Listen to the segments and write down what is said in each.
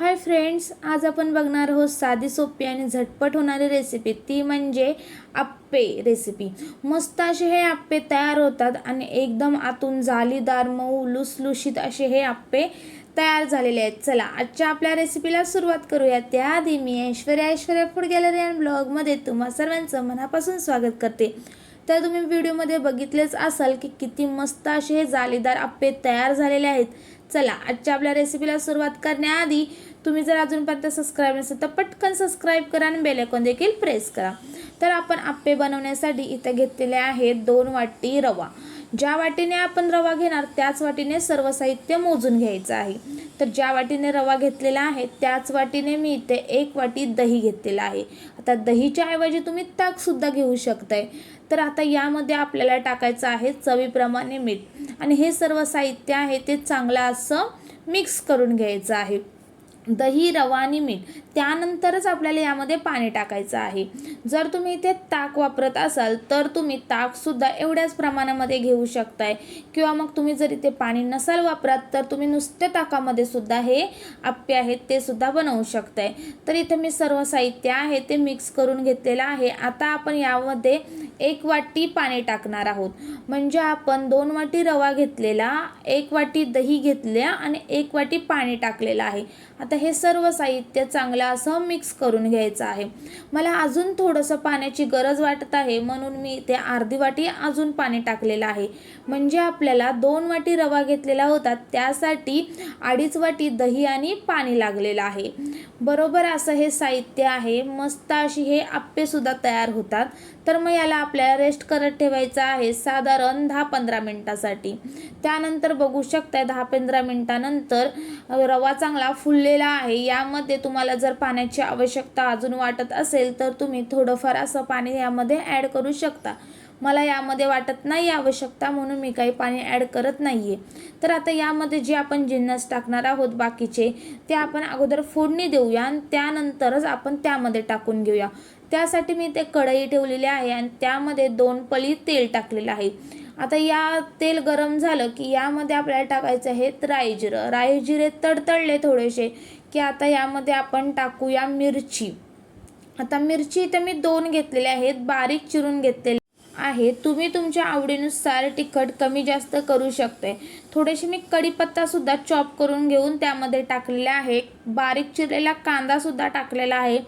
Hi friends आज आपण बघणार आहोत साधी सोपी आणि झटपट होणारी रेसिपी ती म्हणजे आप्पे रेसिपी मस्त असे हे आप्पे तयार होतात आणि एकदम आतून जालीदार मऊ लुसलुशीत असे हे आप्पे तयार झालेले आहेत. चला आजच्या आपल्या रेसिपीला सुरुवात करूया त्याआधी मी Aishwarya Aishwarya food gallery and ब्लॉगमध्ये तुम्हा सर्वांचं मनापासून स्वागत करते. तर तुम्ही व्हिडिओमध्ये बघितलेच असाल की किती मस्त असे हे जालीदार आप्पे तयार झालेले आहेत. चला आजच्या आपल्या रेसिपीला सुरुवात करण्याआधी तुम्ही जर अजूनपर्यंत सबस्क्राईब नसेल तर पटकन सबस्क्राईब करा आणि बेलेकॉन देखील प्रेस करा. तर आपण आप्पे बनवण्यासाठी इथं घेतलेले आहेत दोन वाटी रवा. ज्या वाटीने आपण रवा घेणार त्याच वाटीने सर्व साहित्य मोजून घ्यायचं आहे. तर ज्या वाटीने रवा घेतलेला आहे त्याच वाटीने मी इथे एक वाटी दही घेतलेला आहे. आता दहीच्या ऐवजी तुम्ही ताकसुद्धा घेऊ शकताय. तर आता यामध्ये आपल्याला टाकायचं आहे चवीप्रमाणे मीठ. आणि हे सर्व साहित्य आहे ते चांगलं असं मिक्स करून घ्यायचं आहे. दही रवा आणि मीठ. त्यानंतरच आपल्याला यामध्ये पाणी टाकायचं आहे. जर तुम्ही इथे ताक वापरत असाल तर तुम्ही ताकसुद्धा एवढ्याच प्रमाणामध्ये घेऊ शकताय. किंवा मग तुम्ही जर इथे पाणी नसाल वापरात तर तुम्ही नुसत्या ताकामध्ये सुद्धा हे आप्पे आहेत ते सुद्धा बनवू शकताय. तर इथे मी सर्व साहित्य आहे ते मिक्स करून घेतलेलं आहे. आता आपण यामध्ये एक वाटी पाणी टाकणार आहोत. म्हणजे आपण दोन वाटी रवा घेतलेला एक वाटी दही घेतल्या आणि एक वाटी पाणी टाकलेलं आहे. आता हे सर्व साहित्य चांगलं असं मिक्स करून घ्यायचं आहे. मला अजून थोडंसं पाण्याची गरज वाटत आहे म्हणून मी इथे अर्धी वाटी अजून पाणी टाकलेलं आहे. म्हणजे आपल्याला दोन वाटी रवा घेतलेला होता त्यासाठी अडीच वाटी दही आणि पाणी लागलेलं आहे. बरोबर असं हे साहित्य आहे मस्त अशी हे आप्पेसुद्धा तयार होतात. तर मग याला आपल्याला रेस्ट करत ठेवायचं आहे साधारण दहा पंधरा मिनटासाठी. त्यानंतर बघू शकता दहा पंधरा मिनटानंतर रवा चांगला फुललेला आहे. यामध्ये तुम्हाला जर पाण्याची आवश्यकता अजून वाटत असेल तर तुम्ही थोडंफार असं पाणी यामध्ये ॲड करू शकता. मला यामध्ये वाटत नाही आवश्यकता म्हणून मी काही पाणी ॲड करत नाही आहे तर आता यामध्ये जे आपण जिन्नस टाकणार आहोत बाकीचे ते आपण अगोदर फोडणी देऊया आणि त्यानंतरच आपण त्यामध्ये टाकून घेऊया. त्यासाठी मी ते कढई ठेवलेली आहे आणि त्यामध्ये दोन पळी तेल टाकलेलं आहे. आता या तेल गरम झालं की यामध्ये आपल्याला टाकायचं आहे राई जिरं राई जिरे तडतडले थोडेसे की आता यामध्ये आपण टाकूया मिरची. आता मिरची इथं मी दोन घेतलेले आहेत बारीक चिरून घेतलेले आहे तुम्ही तुमच्या आवडीनुसार तिखट कमी जास्त करू शकते. थोडेसे मी कढीपत्तासुद्धा चॉप करून घेऊन त्यामध्ये टाकलेला आहे. बारीक चिरलेला कांदासुद्धा टाकलेला आहे.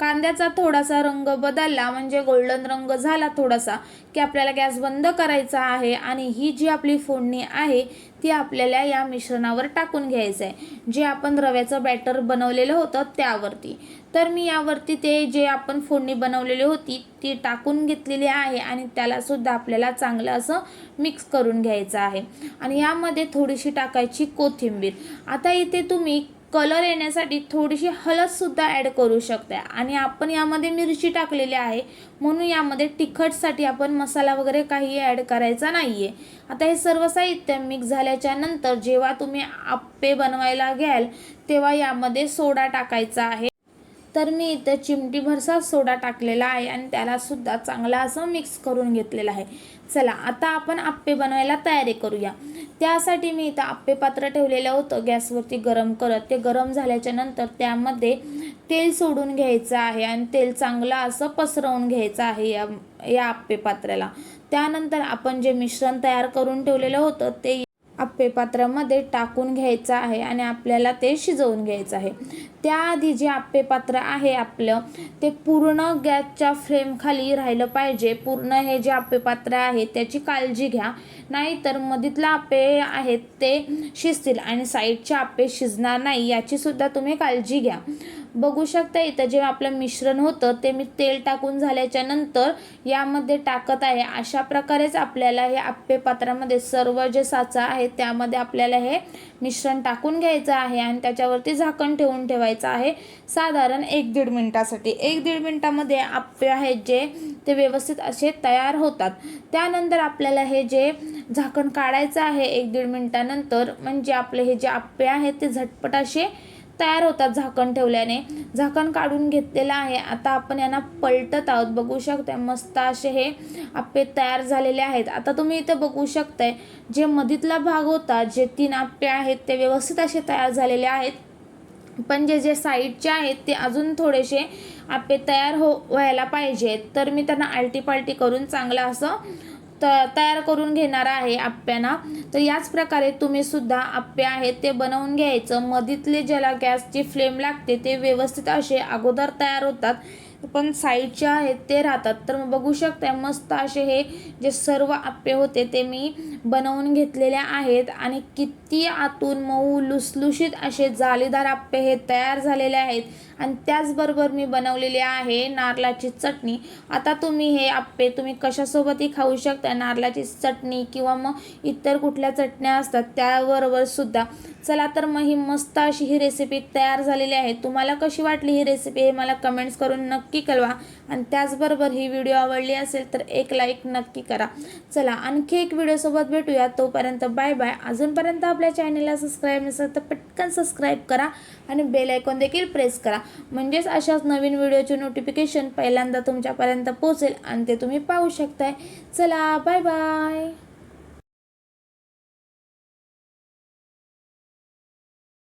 कांद्याचा थोडासा रंग बदलला म्हणजे गोल्डन रंग झाला थोडासा की आपल्याला गॅस बंद करायचा आहे आणि ही जी आपली फोडणी आहे ती आपल्याला या मिश्रणावर टाकून घ्यायचं आहे जे आपण रव्याचं बॅटर बनवलेलं होतं त्यावरती. तर मी यावरती ते जे आपण फोडणी बनवलेली होती ती टाकून घेतलेली आहे आणि त्यालासुद्धा आपल्याला चांगलं असं मिक्स करून घ्यायचं आहे. आणि यामध्ये थोडीशी टाकायची कोथिंबीर. आता इथे तुम्ही कलर येण्यासाठी थोडीशी हळदसुद्धा ॲड करू शकता. आणि आपण यामध्ये मिरची टाकलेली आहे म्हणून यामध्ये तिखटसाठी आपण मसाला वगैरे काही ॲड करायचा नाही आहे आता हे सर्व साहित्य मिक्स झाल्याच्यानंतर जेव्हा तुम्ही आप्पे बनवायला घ्याल तेव्हा यामध्ये सोडा टाकायचा आहे. तर मी इथं चिमटी भरसा सोडा टाकलेला आहे आणि त्यालासुद्धा चांगला असं मिक्स करून घेतलेलं आहे. चला आता आपण आप्पे बनवायला तयारी करूया. त्यासाठी मी इथं आप्पे पात्र ठेवलेलं होतं. गॅसवरती गरम करत ते गरम झाल्याच्यानंतर त्यामध्ये तेल सोडून घ्यायचं आहे आणि तेल चांगलं असं पसरवून घ्यायचं आहे या या आप्पे पात्राला. त्यानंतर आपण जे मिश्रण तयार करून ठेवलेलं होतं ते आप्पे पात्रामध्ये टाकून घ्यायचं आहे आणि आपल्याला ते शिजवून घ्यायचं आहे. त्याआधी जे आप्पे पात्र आहे आपलं ते पूर्ण गॅसच्या फ्लेमखाली राहिलं पाहिजे. पूर्ण हे जे आप्पे पात्र आहे त्याची काळजी घ्या. नाहीतर मधीतला आप्पे आहेत ते शिजतील आणि साईडचे आप्पे शिजणार नाही याचीसुद्धा तुम्ही काळजी घ्या. बघू शकता इथं जेव्हा आपलं मिश्रण होतं ते मी तेल टाकून झाल्याच्यानंतर यामध्ये टाकत आहे. अशा प्रकारेच आपल्याला हे आप्पे पात्रामध्ये सर्व जे साचा आहे त्यामध्ये आपल्याला हे मिश्रण टाकून घ्यायचं आहे आणि त्याच्यावरती झाकण ठेवून ठेवायचं आहे. साधारण एक दीड मिनटासाठी. एक दीड मिनटामध्ये आप्पे आहेत जे ते व्यवस्थित असे तयार होतात. त्यानंतर आपल्याला हे जे झाकण काढायचं आहे एक दीड मिनटानंतर म्हणजे आपले हे जे आप्पे आहेत ते झटपट असे तयार होतात झाकण ठेवल्याने. झाकण काढून घेतलेलं आहे. आता आपण यांना पलटत आहोत. बघू शकता मस्त असे हे आप्पे तयार झालेले आहेत. आता तुम्ही इथे बघू शकताय जे मधीतला भाग होता जे तीन आप्पे आहेत ते व्यवस्थित असे तयार झालेले आहेत. पण जे जे साईडचे आहेत ते अजून थोडेसे आप्पे तयार हो व्हायला पाहिजेत. तर मी त्यांना आलटी पालटी करून चांगलं असं त तयार करून घेणार आहे आप्प्यांना तर याच प्रकारे तुम्ही सुद्धा आप्पे आहेत ते बनवून घ्यायचं. मधीतले ज्याला गॅसची फ्लेम लागते ते व्यवस्थित असे अगोदर तयार होतात. पण साईडचे आहेत ते राहतात. तर मग बघू शकता मस्त असे हे जे सर्व आप्पे होते ते मी बनवून घेतलेले आहेत. आणि किती आतून मऊ लुसलुशीत असे जाळीदार आप्पे हे तयार झालेले आहेत. आणि त्याचबरोबर मी बनवलेली आहे नारळाची चटणी. आता तुम्ही हे आप्पे तुम्ही कशासोबतही खाऊ शकता. नारळाची चटणी किंवा मग इतर कुठल्या चटण्या असतात त्याबरोबर सुद्धा. चला तर मग ही मस्त अशी ही रेसिपी तयार झालेली आहे. तुम्हाला कशी वाटली ही रेसिपी हे मला कमेंट्स करून नक्की कळवा. आणि त्याचबरोबर ही व्हिडिओ आवडली असेल तर एक लाईक नक्की करा. चला आणखी एक व्हिडिओसोबत भेटूया. तोपर्यंत बाय बाय अजूनपर्यंत आपल्या चॅनलला सबस्क्राईब नसेल तर पटकन सबस्क्राईब करा आणि बेल आयकॉन देखील प्रेस करा. म्हणजेच अशाच नवीन व्हिडिओचे नोटिफिकेशन पहिल्यांदा तुमच्यापर्यंत पोहोचेल आणि ते तुम्ही पाहू शकताय. चला बाय बाय